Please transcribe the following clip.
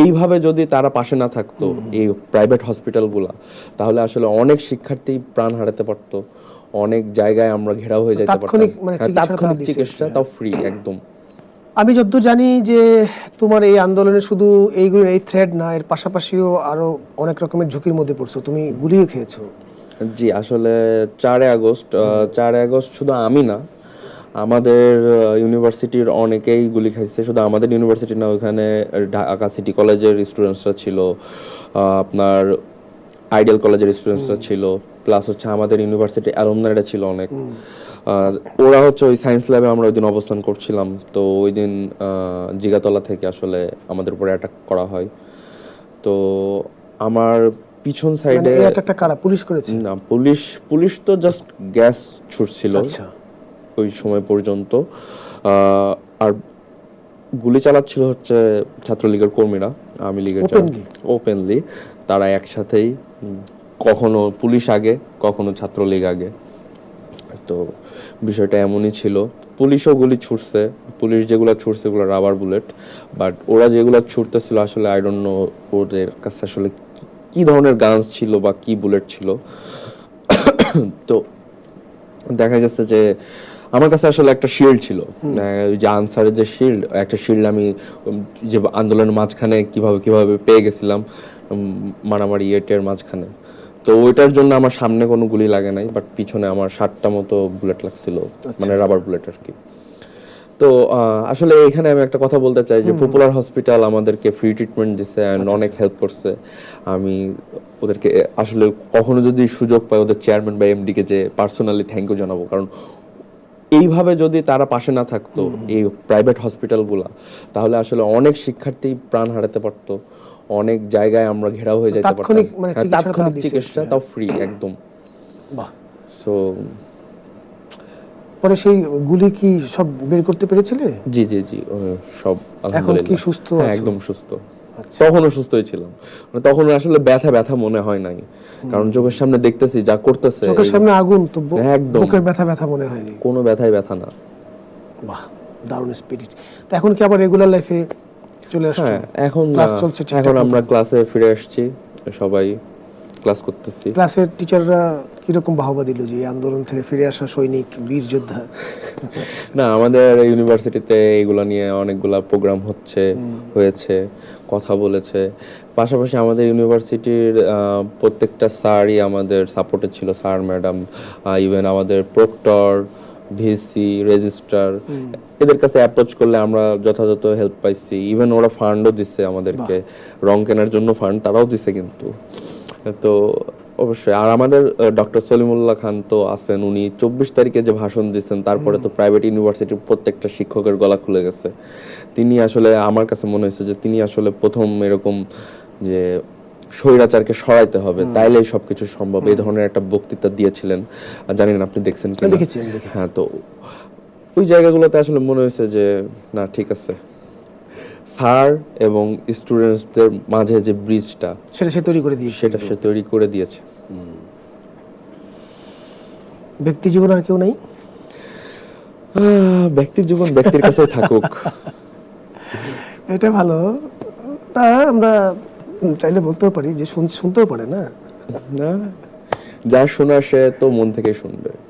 এইভাবে যদি তারা পাশে না থাকতো এই প্রাইভেট হসপিটালগুলা তাহলে আসলে অনেক শিক্ষার্থী প্রাণ হারাতে পারতো। অনেক জায়গায় আমরা ঘেরাও হয়ে যেতে পারতাম। তাৎক্ষণিক মানে হ্যাঁ, তাৎক্ষণিক। চিকিৎসা তাও ফ্রি একদম। আমি যদ্দূর জানি যে তোমার এই আন্দোলনে শুধু এইগুলোর এই থ্রেড না এর পাশাপাশিও আরও অনেক রকমের ঝুঁকির মধ্যে পড়ছো। তুমি গুলিও খেয়েছো। জি আসলে চারে আগস্ট চারে আগস্ট শুধু আমি না আমাদের ইউনিভার্সিটির অনেকেই গুলি খাইছে। শুধু আমাদের ইউনিভার্সিটি না ওখানে ঢাকা সিটি কলেজের স্টুডেন্টসরা ছিল আপনার আইডিয়াল কলেজের স্টুডেন্টসরা ছিল প্লাস হচ্ছে আমাদের ইউনিভার্সিটি অ্যালুমনাইরা ছিল অনেক। ওরা হচ্ছে ওই সায়েন্স ল্যাবে আমরা ওই দিন অবস্থান করছিলাম। তো ওই দিন জিগাতলা থেকে আসলে আমাদের উপরে অ্যাটাক করা হয়। তো আমার পিছন মানে সাইডে একটা কারা? পুলিশ করেছে? না পুলিশ পুলিশ তো জাস্ট গ্যাস ছুটছিল আচ্ছা। ওই সময় পর্যন্ত। আর গুলি চালাচ্ছিল হচ্ছে ছাত্রলীগের কর্মীরা আওয়ামী লীগের ওপেনলি তারা একসাথেই কখনো পুলিশ আগে কখনো ছাত্রলীগ আগে। তো বিষয়টা এমনই ছিল। পুলিশও গুলি ছুটছে পুলিশ যেগুলো ছুটছে এগুলো রাবার বুলেট বাট ওরা যেগুলো ছুটতেছিল আসলে আই ডোন্ট নো ওদের কাছে আসলে কি- কি ধরনের গানস ছিল বা কি বুলেট ছিল। তো দেখা গেছে যে আমার কাছে আসলে একটা শিল্ড ছিল। যে আনসারের যে শিল্ড একটা শিল্ড আমি যে আন্দোলনের মাঝখানে কীভাবে কীভাবে পেয়ে গেছিলাম মারামারি এটের মাঝখানে। তো ওইটার জন্য আমার সামনে কোনো গুলি লাগে নাই বাট পিছনে আমার ষাটটা মতো বুলেট লাগছিল মানে রাবার বুলেট আর কি। তো আসলে এখানে আমি একটা কথা বলতে চাই যে পপুলার হসপিটাল আমাদেরকে ফ্রি ট্রিটমেন্ট দিছে অ্যান্ড অনেক হেল্প করছে। আমি ওদেরকে আসলে কখনো যদি সুযোগ পাই ওদের চেয়ারম্যান বা এমডিকে যে পার্সোনালি থ্যাংক ইউ জানাব কারণ এইভাবে যদি তারা পাশে না থাকতো এই প্রাইভেট হসপিটালগুলা তাহলে আসলে অনেক শিক্ষার্থী প্রাণ হারাতে পারতো। অনেক জায়গায় আমরা ঘেরাও হয়ে যেতে পারতাম। তাৎক্ষণিক মানে হ্যাঁ, চিকিৎসা তাও ফ্রি একদম। বাহ। সো পরে সেই গুলি কি সব বের করতে পেরেছিলে? জি জি জি সব আলহামদুলিল্লাহ। সুস্থ হ্যাঁ, একদম সুস্থ। তখনও সুস্থই ছিলাম। মানে তখন আসলে ব্যথা ব্যথা মনে হয় নাই। কারণ চোখের সামনে দেখতেছি যা করতেছে চোখের সামনে আগুন তো একদম। বুকের ব্যথা ব্যথা মনে হয়নি কোনো ব্যথাই ব্যথা না। বাহ দারুণ স্পিরিট তো এখন কি আবার রেগুলার লাইফে চলে আসছো? হ্যাঁ এখন ক্লাস চলছে এখন আমরা ক্লাসে ফিরে আসছি। সবাই ক্লাস করতেছি। ক্লাসের টিচাররা কীরকম বাহবা দিল যে আন্দোলন থেকে ফিরে আসা সৈনিক বীর যোদ্ধা? না আমাদের ইউনিভার্সিটিতে এগুলো নিয়ে অনেকগুলা প্রোগ্রাম হচ্ছে হয়েছে কথা বলেছে। পাশাপাশি আমাদের ইউনিভার্সিটির প্রত্যেকটা স্যারই আমাদের সাপোর্টে ছিল। স্যার ম্যাডাম ইভেন আমাদের প্রক্টর ভিসি রেজিস্ট্রার এদের কাছে অ্যাপ্রোচ করলে আমরা যথাযথ হেল্প পাইছি। ইভেন ওরা ফান্ডও দিচ্ছে আমাদেরকে। রং কেনার জন্য ফান্ড তারাও দিছে কিন্তু। তো অবশ্যই। আর আমাদের ডক্টর সলিমুল্লাহ খান তো আছেন উনি চব্বিশ তারিখে যে ভাষণ দিচ্ছেন তারপরে তো প্রাইভেট ইউনিভার্সিটির প্রত্যেকটা শিক্ষকের গলা খুলে গেছে। তিনি আসলে আমার কাছে মনে হয়েছে যে তিনি আসলে প্রথম এরকম যে স্বৈরাচারকে সরাইতে হবে তাইলেই সবকিছু সম্ভব। এই ধরনের একটা বক্তৃতা দিয়েছিলেন। জানেন আপনি দেখছেন। হ্যাঁ তো ওই জায়গাগুলোতে আসলে মনে হয়েছে যে না ঠিক আছে। স্যার এবং স্টুডেন্টসদের মাঝে যে ব্রিজটা সেটা সে তৈরি করে দিয়েছে। সেটা সে তৈরি করে দিয়েছে। ব্যক্তি জীবন আর কেউ নাই? আহ, ব্যক্তির জীবন ব্যক্তির কাছে থাকুক। এটা ভালো। তা আমরা চাইলে বলতেও পারি যে শুনতেও পারে না? না যা শোনার সে তো মন থেকে শুনবে।